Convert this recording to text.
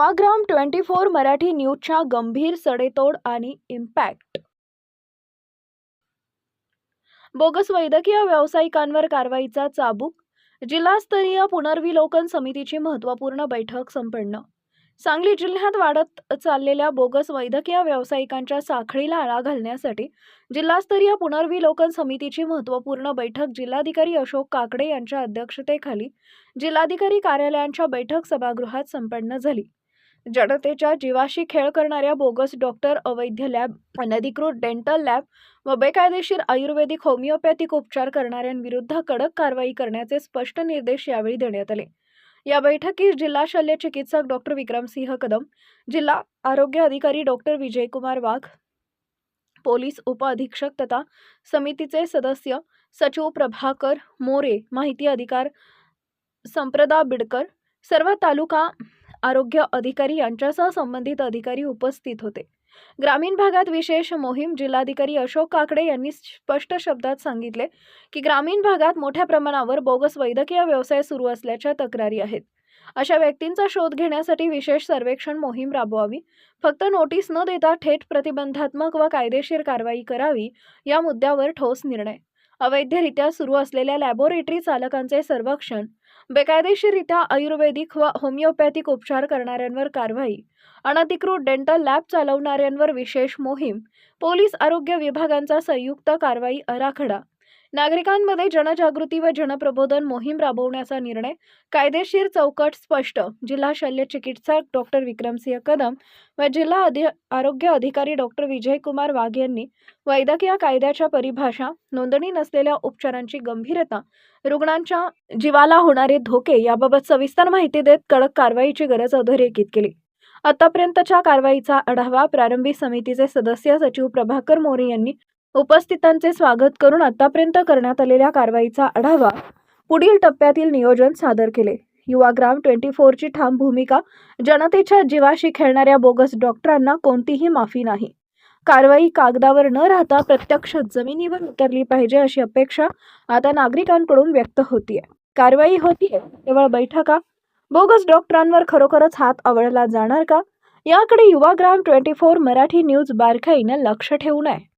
Sevagram twenty four Marathi न्यूजच्या गंभीर सडेतोड आणि इम्पॅक्ट. बोगस वैद्यकीय व्यावसायिकांवर कारवाईचा चाबूक जिल्हास्तरीय पुनर्विलोकन समितीची महत्त्वपूर्ण बैठक संपन्न. सांगली जिल्ह्यात वाढत चाललेल्या बोगस वैद्यकीय व्यावसायिकांच्या साखळीला आळा घालण्यासाठी जिल्हास्तरीय पुनर्विलोकन समितीची महत्त्वपूर्ण बैठक जिल्हाधिकारी अशोक काकडे यांच्या अध्यक्षतेखाली जिल्हाधिकारी कार्यालयांच्या बैठक सभागृहात संपन्न झाली. जनतेच्या जीवाशी खेळ करणाऱ्या बोगस डॉक्टर अवैध लॅब अनधिकृत डेंटल लॅब व बेकायदेशीर आयुर्वेदिक होमिओपॅथिक उपचार करणाऱ्यांविरुद्ध कडक कारवाई करण्याचे स्पष्ट निर्देश यावेळी देण्यात आले. या बैठकीस जिल्हा शल्य चिकित्सक डॉक्टर विक्रमसिंह कदम जिल्हा आरोग्य अधिकारी डॉक्टर विजयकुमार वाघ पोलीस उपअधीक्षक तथा समितीचे सदस्य सचिव प्रभाकर मोरे माहिती अधिकार संप्रदा बिडकर सर्व तालुका आरोग्य अधिकारी यांच्यासह संबंधित अधिकारी उपस्थित होते. ग्रामीण भागात विशेष मोहीम जिल्हाधिकारी अशोक काकडे यांनी स्पष्ट शब्दात सांगितले की ग्रामीण भागात मोठ्या प्रमाणावर बोगस वैद्यकीय व्यवसाय सुरू असल्याच्या तक्रारी आहेत. अशा व्यक्तींचा शोध घेण्यासाठी विशेष सर्वेक्षण मोहीम राबवावी. फक्त नोटीस न देता थेट प्रतिबंधात्मक व कायदेशीर कारवाई करावी या मुद्द्यावर ठोस निर्णय अवैधरित्या सुरू असलेल्या लॅबोरेटरी चालकांचे सर्वेक्षण बेकायदेशीररित्या आयुर्वेदिक व होमिओपॅथिक उपचार करणाऱ्यांवर कारवाई अनधिकृत डेंटल लॅब चालवणाऱ्यांवर विशेष मोहीम पोलीस आरोग्य विभागांचा संयुक्त कारवाई आराखडा नागरिकांमध्ये जनजागृती व जनप्रबोधन मोहीम राबवण्याचा निर्णय कायदेशीर चौकट स्पष्ट जिल्हा शल्य चिकित्सक डॉक्टर विक्रमसिंह कदम व जिल्हा अधि आरोग्य अधिकारी डॉक्टर विजयकुमार वाघ यांनी वैद्यकीय कायद्याच्या परिभाषा नोंदणी नसलेल्या उपचारांची गंभीरता रुग्णांच्या जीवाला होणारे धोके याबाबत सविस्तर माहिती देत कडक कारवाईची गरज अधोरेखित केली. आतापर्यंतच्या कारवाईचा आढावा प्रारंभी समितीचे सदस्य सचिव प्रभाकर मोरे यांनी उपस्थितांचे स्वागत करून आतापर्यंत करण्यात आलेल्या कारवाईचा आढावा पुढील टप्प्यातील नियोजन सादर केले. युवाग्राम ट्वेंटी फोरची ठाम भूमिका जनतेच्या जीवाशी खेळणाऱ्या बोगस डॉक्टरांना कोणतीही माफी नाही. कारवाई कागदावर न राहता प्रत्यक्ष जमिनीवर उतरली पाहिजे अशी अपेक्षा आता नागरिकांकडून व्यक्त होतीये. कारवाई होतीये केवळ बैठका? बोगस डॉक्टरांवर खरोखरच हात आवळला जाणार का? याकडे Yuvagram twenty four Marathi news बारखाईनं लक्ष ठेवून आहे